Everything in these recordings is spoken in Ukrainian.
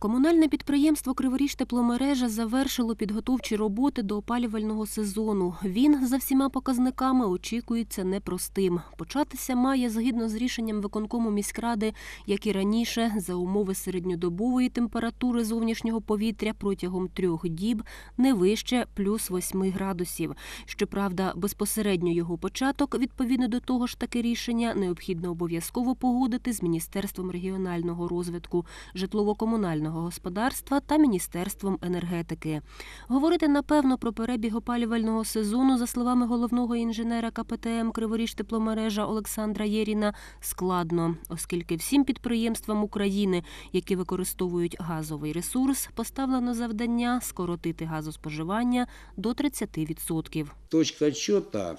Комунальне підприємство Криворіж тепломережа завершило підготовчі роботи до опалювального сезону. Він за всіма показниками очікується непростим. Початися має згідно з рішенням виконкому міськради, як і раніше, за умови середньодобової температури зовнішнього повітря протягом трьох діб не вище плюс 8 градусів. Щоправда, безпосередньо його початок, відповідно до того ж таки рішення, необхідно обов'язково погодити з Міністерством регіонального розвитку, житлово-комунального господарства та Міністерством енергетики. Говорити напевно про перебіг опалювального сезону, за словами головного інженера КПТМ Криворіж тепломережа Олександра Єріна, складно, оскільки всім підприємствам України, які використовують газовий ресурс, поставлено завдання скоротити газоспоживання до 30%. Точка э,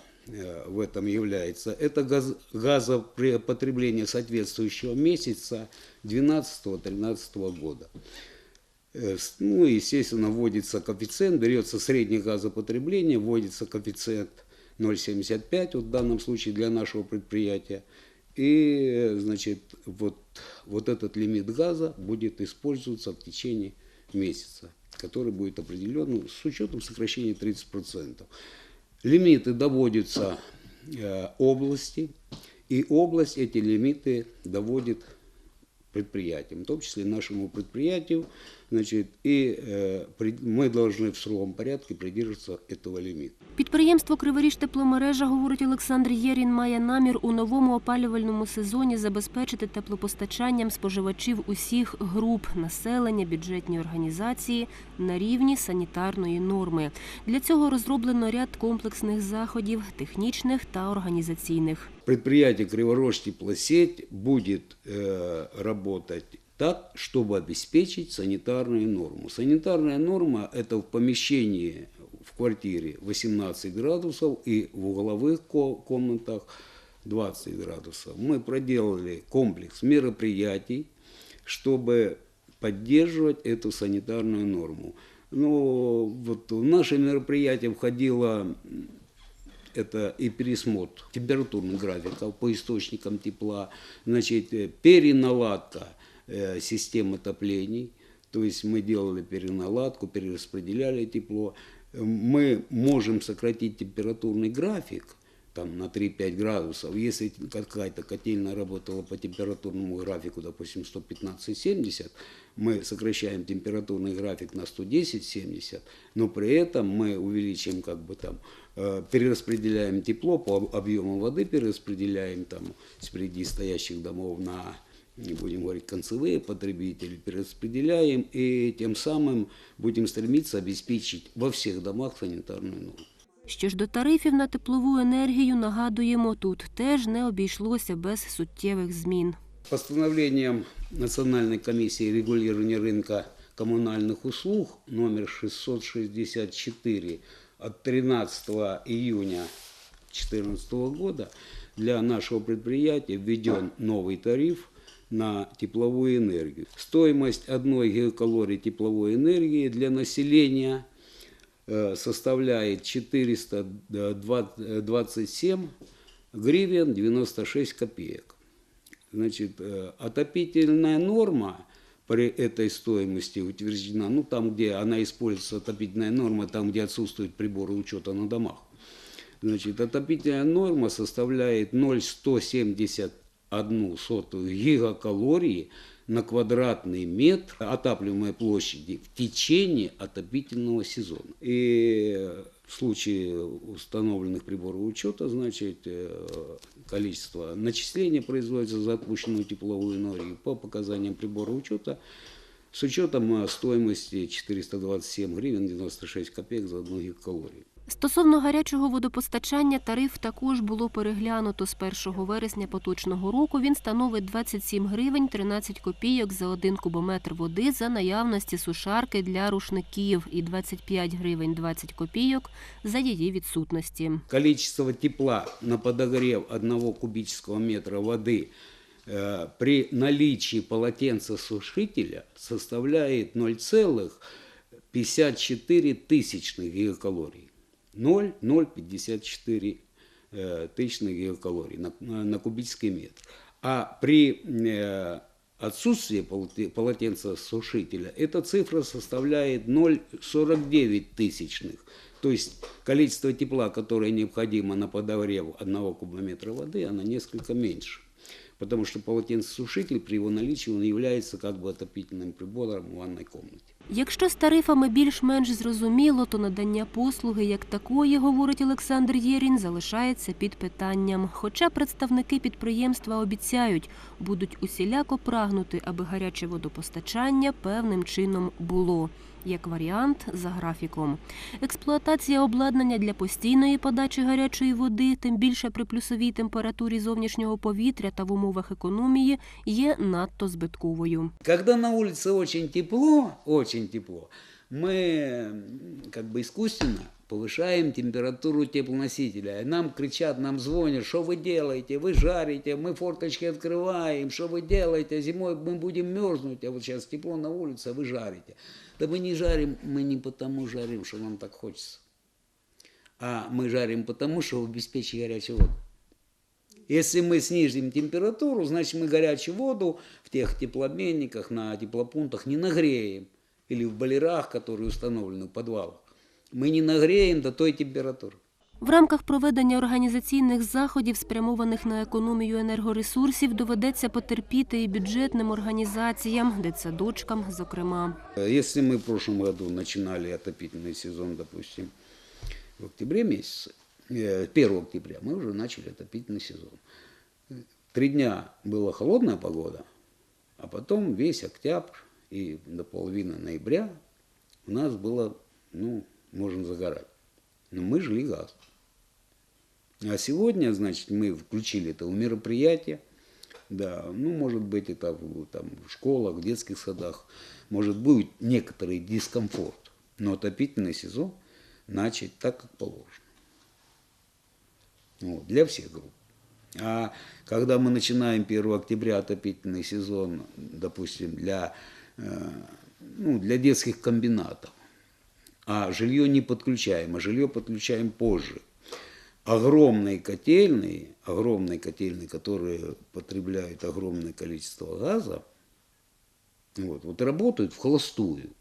в этом является, это газ, газопотребление соответствующего месяца 12-13 года. Э, Ну, естественно, вводится коэффициент, берется среднее газопотребление, вводится коэффициент 0,75, вот в данном случае для нашего предприятия. И, э, значит, вот, вот этот лимит газа будет использоваться в течение месяца, который будет определен ну, с учетом сокращения 30%. Лимиты доводятся э, области, и область эти лимиты доводит предприятиям, в том числе нашему предприятию, значит, и э, при- мы должны в строгом порядке придерживаться этого лимита. Підприємство Криворіж тепломережа, говорить Олександр Єрін, має намір у новому опалювальному сезоні забезпечити теплопостачанням споживачів усіх груп населення, бюджетні організації на рівні санітарної норми. Для цього розроблено ряд комплексних заходів, технічних та організаційних. Предприятие Криворож теплосеть будет э, работать так, чтобы обеспечить санитарную норму. Санитарная норма – это в помещении в квартире 18 градусов и в угловых ко- комнатах 20 градусов. Мы проделали комплекс мероприятий, чтобы поддерживать эту санитарную норму. Но вот в наше мероприятие входило это и пересмотр температурных графиков по источникам тепла, значит, э, переналадка э, систем отоплений, то есть мы делали переналадку, перераспределяли тепло. Э, Мы можем сократить температурный график там, на 3-5 градусов. Если какая-то котельная работала по температурному графику, допустим, 115-70, мы сокращаем температурный график на 110-70, но при этом мы увеличим как бы там, э, перераспределяем тепло по объему воды, перераспределяем там среди стоящих домов на не будем говорить, концевые потребители, перераспределяем и тем самым будем стремиться обеспечить во всех домах санитарную норму. Що ж до тарифів на теплову енергію, нагадуємо, тут теж не обійшлося без суттєвих змін. Постановлением Национальной комиссии регулирования рынка коммунальных услуг номер 664 от 13 июня 2014 года для нашего предприятия введен новый тариф на тепловую энергию. Стоимость одной гигакалории тепловой энергии для населения э, составляет 427 гривен 96 копеек. Значит, э, отопительная норма при этой стоимости утверждена, ну там, где она используется, отопительная норма, там, где отсутствуют приборы учета на домах. Значит, отопительная норма составляет 0,171 сотую гигакалории на квадратный метр отапливаемой площади в течение отопительного сезона. И в случае установленных приборов учета, значит, э, количество начисления производится за отпущенную тепловую энергию по показаниям прибора учета с учетом э, стоимости 427 гривен 96 копеек за одну гигакалорию. Стосовно гарячого водопостачання, тариф також було переглянуто з 1 вересня поточного року. Він становить 27 гривень 13 копійок за один кубометр води за наявності сушарки для рушників і 25 гривень 20 копійок за її відсутності. количество тепла на подогрев одного кубического метра воды э, при наличии полотенцесушителя составляет 0,54 тысячных гигакалорий. 0,054 э, тысячных гигакалорий на, на кубический метр. А при э, отсутствие полоте- полотенцесушителя, эта цифра составляет 0,49 тысячных. То есть количество тепла, которое необходимо на подогрев 1 кубометра воды, оно несколько меньше. Потому что полотенцесушитель при его наличии он является как бы отопительным прибором в ванной комнате. Якщо з тарифами більш-менш зрозуміло, то надання послуги як такої, говорить Олександр Єрін, залишається під питанням. Хоча представники підприємства обіцяють, будуть усіляко прагнути, аби гаряче водопостачання певним чином було. Як варіант за графіком. Експлуатація обладнання для постійної подачі гарячої води, тим більше при плюсовій температурі зовнішнього повітря та в умовах економії, є надто збитковою. Когда на улице очень тепло, очень тепло, мы м, как бы искусственно повышаем температуру теплоносителя. И Нам кричат, нам звонят, что вы делаете, вы жарите, мы форточки открываем, что вы делаете, зимой мы будем мерзнуть, а вот сейчас тепло на улице, а вы жарите. Да мы не жарим, мы не потому жарим, что нам так хочется, а мы жарим потому, что обеспечить горячую воду. Если мы снизим температуру, значит мы горячую воду в тех теплообменниках, на теплопунктах не нагреем. Или в балерах, которые установлены в подвалах. Мы не нагреем до той температуры. В рамках проведення організаційних заходів, спрямованих на економію енергоресурсів, доведеться потерпіти і бюджетним організаціям, дитсадочкам, зокрема. Если мы в прошлом году начинали отопительный сезон, допустим, в октябре месяце, э, 1 октября, мы уже начали отопительный сезон. Три дня была холодная погода, а потом весь октябрь и до половины ноября у нас было, ну, можно загорать. Но мы жгли газ. А сегодня, значит, мы включили это в мероприятие. Да, ну, может быть, это в, там, в школах, в детских садах. Может быть, некоторый дискомфорт. Но отопительный сезон начать так, как положено. Вот, для всех групп. А когда мы начинаем 1 октября отопительный сезон, допустим, для, э, ну, для детских комбинатов, а жилье не подключаем, а жилье подключаем позже. Огромные котельные, огромные котельные, которые потребляют огромное количество газа, вот, вот работают в холостую.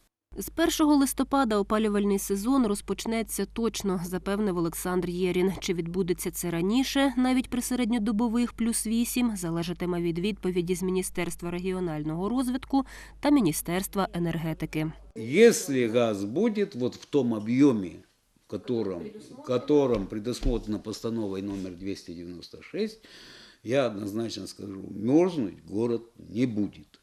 З 1 листопада опалювальний сезон розпочнеться точно, запевнив Олександр Єрін. Чи відбудеться це раніше, навіть при середньодобових плюс 8, залежатиме від відповіді з Міністерства регіонального розвитку та Міністерства енергетики. Если газ будет вот в том объеме, в котором, в котором предусмотрено постановой номер 296, я однозначно скажу, мерзнуть город не будет.